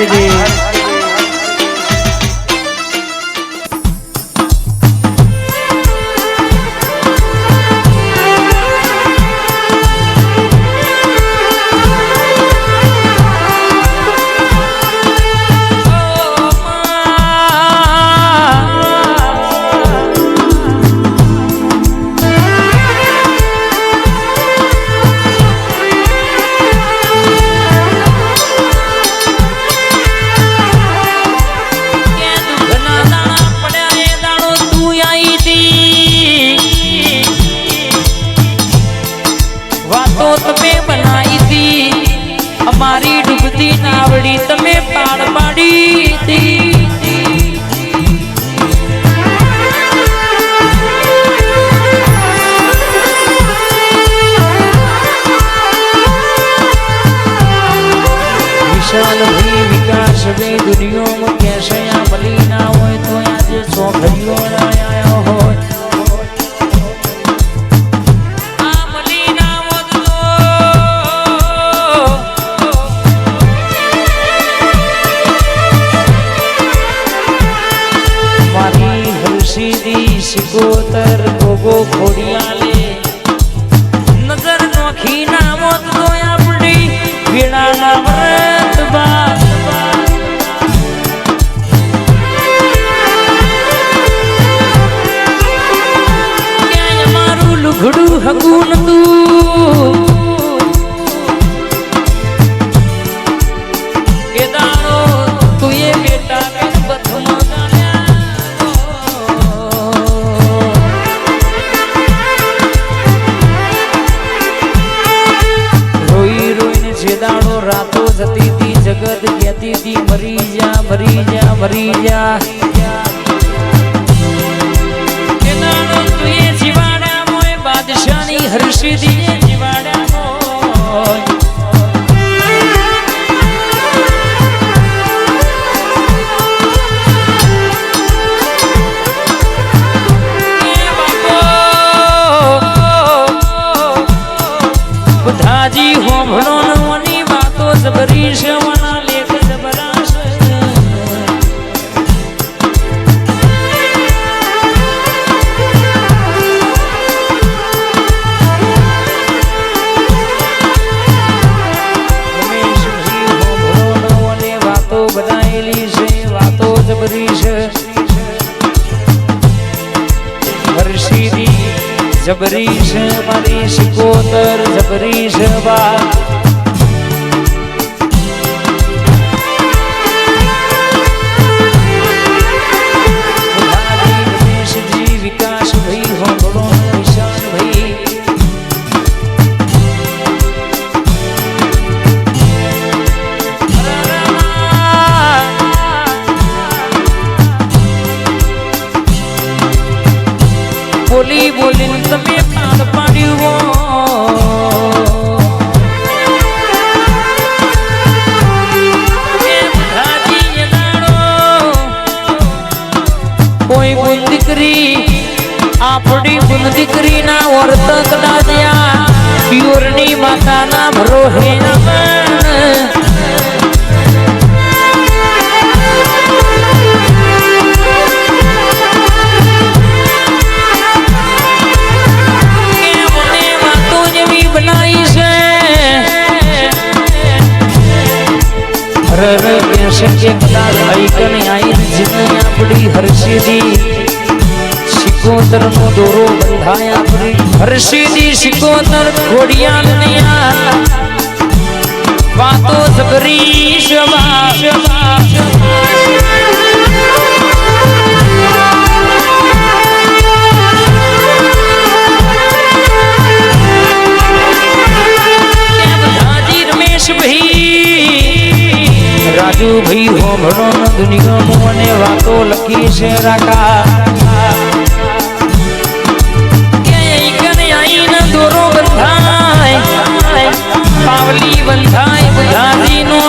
હરસિદી કે વિશાલ ભાઈ વિકાસ ના ના સિકોતર ગોગો ખોડિયાલે નજર નોખી ના મોત તો આપણી વીણાના વ્રત હગું નતું એ દાડો તું એ બેટા રાતો જતી હતી, જગત કહેતી હતી, મરી જા મરી જા મરી જા. એ જીવાડા મોય બધાજી હોભણો નવની વાતો જબરી છે જબરી છે મારી શિકોતર જબરી છે બા. કે કદાચ આઈકને આઈ જીતની આપણી હર્ષિદી. સિકોતર નો દોરો બંધાય આપણી હર્ષિદી, સિકોતર ખોડિયાલ વાતો જબરી શબા બધાજી રાજુભાઈ હોમણો દુનિયામાં મને વાતો લખી છે રાકા. પાવલી બંધાય બધાજીનો.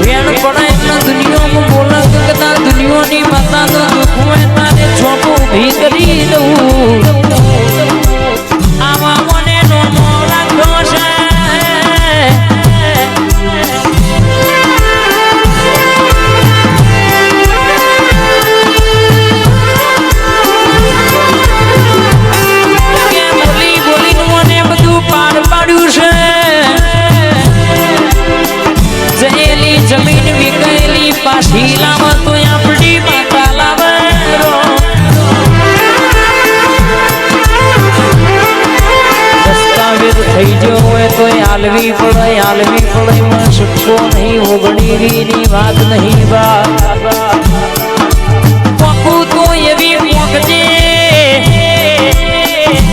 વેણ પડે એટલે દુનિયામાં બોલે કદાચ દુનિયાની માતા તો દુઃખ તારે છોટું ભી કરી દઉં. દસ્તાવેજ થઈ ગયો હોય તો આલવી પડે આલવી પડે. માં છૂટકો નહીં ઓગણીની વાત નહીં બા. પોકું તો એવી પોકજે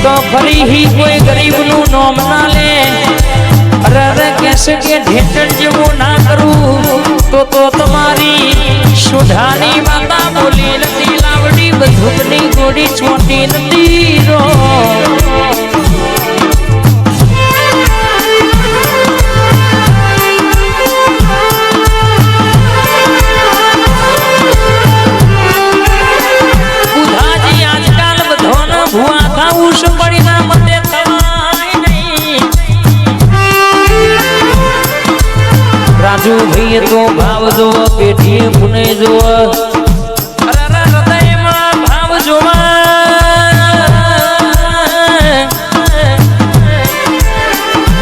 તો ફરી કોઈ ગરીબનું નોમ ના લે. અરે અરે કહેશે કે ઢેટણ જેવું ના કરું, તો તો તમારી સુધાની માતા બોલી નથી, લાવડી બંદૂકની ગોળી છોટી નથી રો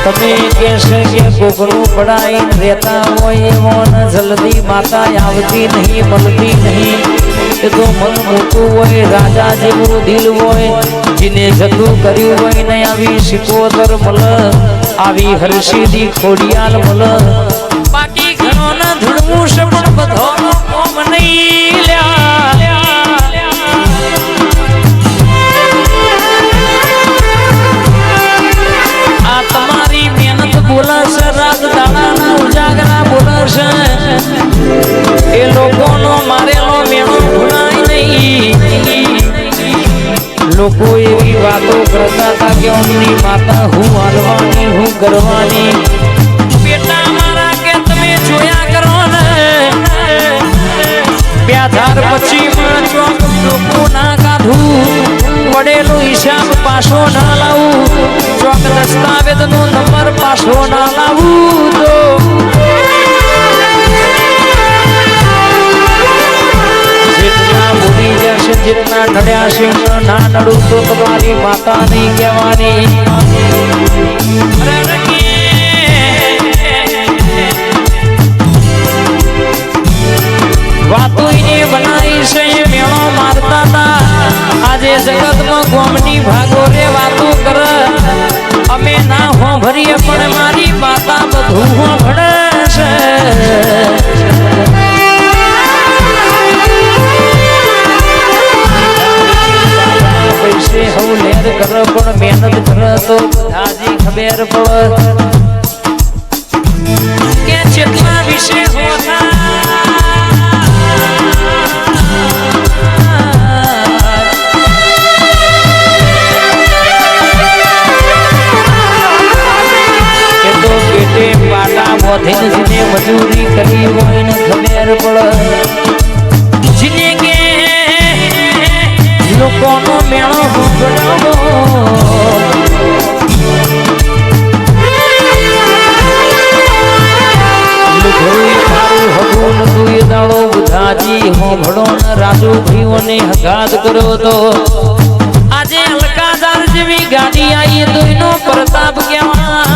તમે કહેશે કે કોકરું પડાઈ રહેતા હોય એવો ને જલ્દી માતા આવતી નહીં, મળતી નહીં. એ તો મન મોટું હોય, રાજા જેવું દિલ હોય, જીને જતું કર્યું હોય ને આવી સિકોતર મલ, આવી હર્ષિદી ખોડિયાલ મલ. બાકી ઘણો ને ધૂળવું છે બધો કોમ નહીં. લ્યા. કરતા કે અમની માતા હું હાલવાની હું કરવાની બેટા મારા કે તમે જોયા કરો ને? બ્યાધાર પછી માં ચોક લોકો ના કાઢું પડેલો હિસાબ પાછો ના લાવું. ચોક દસ્તાવેજ નો નંબર પાછો ના લાવું તો ભૂલી જશે જેટલા નડ્યા વાતો બનાવી છે મારતા હતા. આજે જગતમાં ગોમની ભાગો રે વાતો કર. અમે ના હોભરીએ પણ મારી માતા બધું હોભળે છે. તો બધાજી ખબર પડે કે જેટલા વિશે કે તો પેટે પાટા બોધીને જેને મજૂરી કરી હોય ને ખબર પડે. જેને કે લોકોનો મેળો ભૂગડાવો બુધાજી હોભળો ન રાજુ ભાઈઓને હગાત કરો તો. આજે અલકાદાર જેવી ગાડી આવી તો એનો પ્રતાપ કહેવાય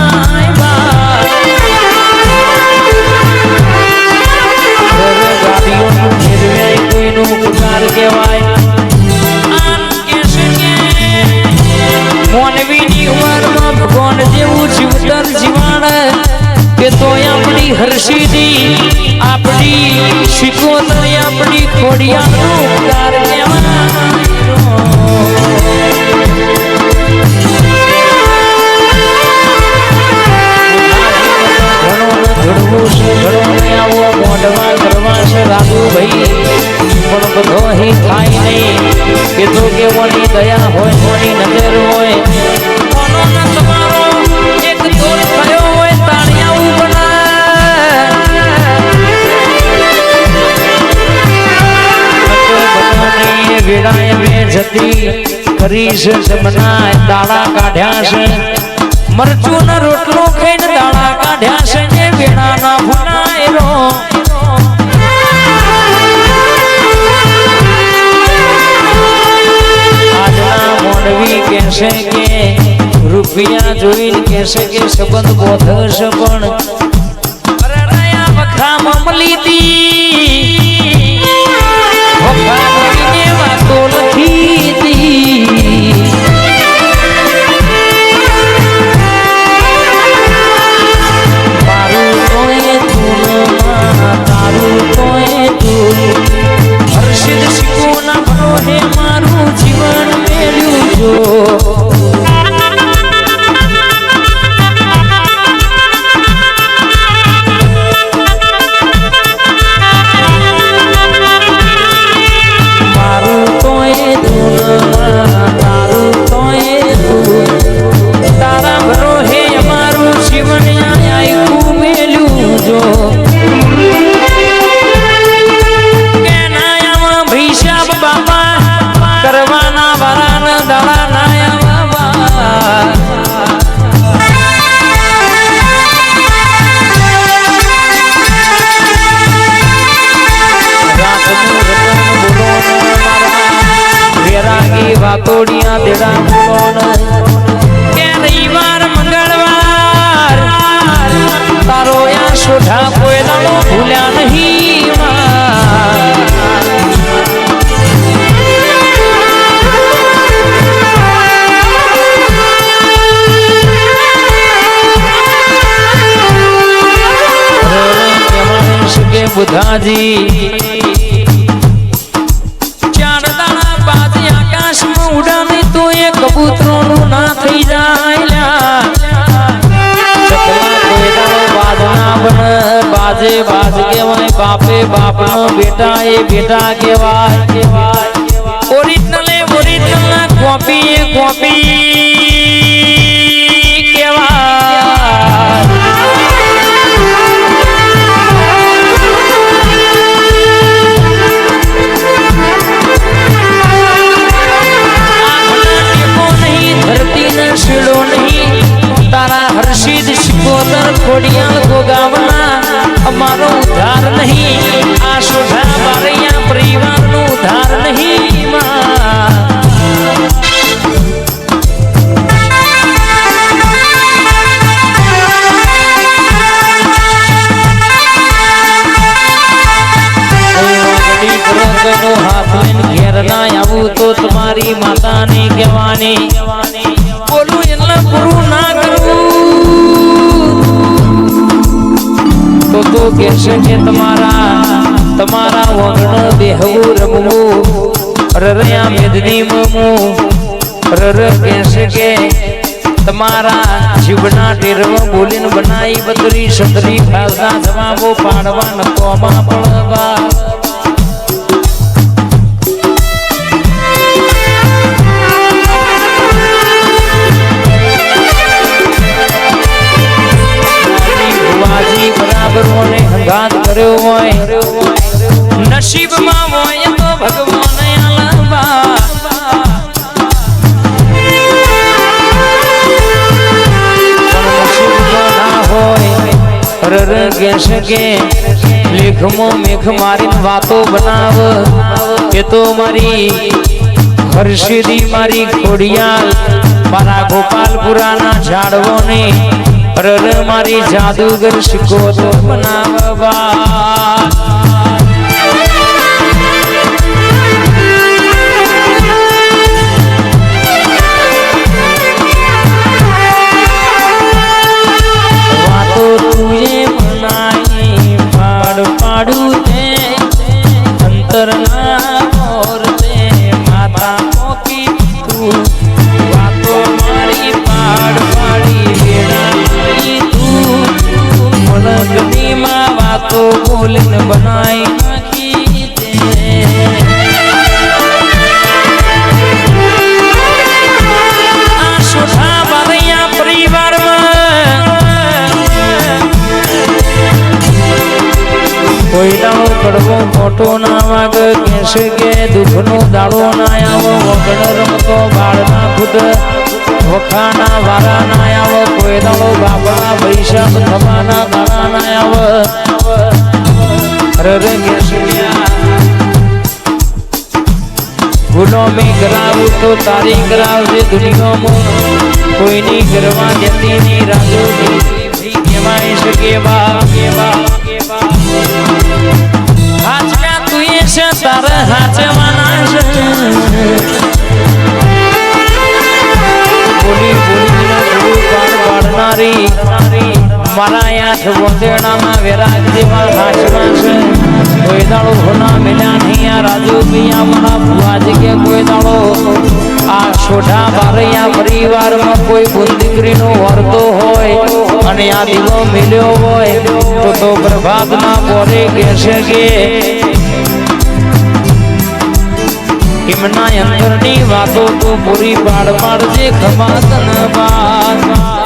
છે જમના દાડા કાઢ્યા છે. મરચું ના રોટલો ખાઈને દાડા કાઢ્યા છે ને વેણા ના ભૂલાય રો. આજના મોડવી કહેશે કે, રૂપિયા જોઈને કહેશે કે, સંબંધ બોધશ પણ. વખા મમલી મળી કે બુધાજી ચાર દાણા બાદ આકાશમાં ઉડાને તો એ કબૂતરોનું ના થઈ જાય બાજ. બાજે બાજ કેવાય બાપે બાપનો બેટા એ બેટા કેવાય ઓરિજિનલ ઓરિજિનલ કોપી એ કોપી હર્ષિદ શિકોતર ખોડિયાલ ગોગાવના અમારો ઉદ્ધાર નહીં આ શોભા બારૈયા પરિવારનો ઉદ્ધાર નહીં માં. કોઈ વાગડી કરો કોઈનો હાથ લઈને ઘેર ના આવું તો તમારી માતાને કહેવાની બોલું એટલે પૂરું ના તો કે તમારા તમારા વગણ બેહવું રમવું. રરયા મેદની મમું. રર કેશે કે તમારા જીવના ટેરવ બોલીને બનાવી બદરી, સતરી ફાલતા જવાબો પાડવા નકોમાં પડવા હંગાત કર્યો હોય, નસીબમાં હોય તો ભગવાન કહેશે કે લેખમાં મેઘ મારી વાતો બનાવ. કે તો મારી હર્ષિદી મારી ખોડિયાલ, મારા ગોપાલપુરાના ઝાડવોને રર મારી જાદુગર શીખો તો બનાવવા તું મનગનીમાં વાતો બોલીને બનાઈ નાખી દાડો કડવો મોટો ના વાગ કહેશે કે દુઃખનો દાડો ના આવો વગડ રમતો બાળ ના ખુદ વખાના વારા ના આવો, કોઈ દાડો બાપા પૈસા થવાના દાડા ના આવ. રે ગુનો મેં કરાવું તો તારી કરાવજે દુનિયામાં. કોઈની કરવા જતી ની રાજુ કહેવાય બા કેવા કેવા હાચકા તું એ છે, તારે હાચવાના છે. પાડનારી મારા વંદેડાના વેરાગ જેવા હાચવા છે. કોઈ દાડો હોના મિલ્યા નહીં, આ રાજુ પિયા મારા ભુવાજી કોઈ દાડો. વર્તો હોય અને આ મિલ્યો હોય તો તો પ્રભાતના પોરે કહેશે કે. એમના અંદરની વાતો તો પૂરી પાડ પાડજે ખમા તન બા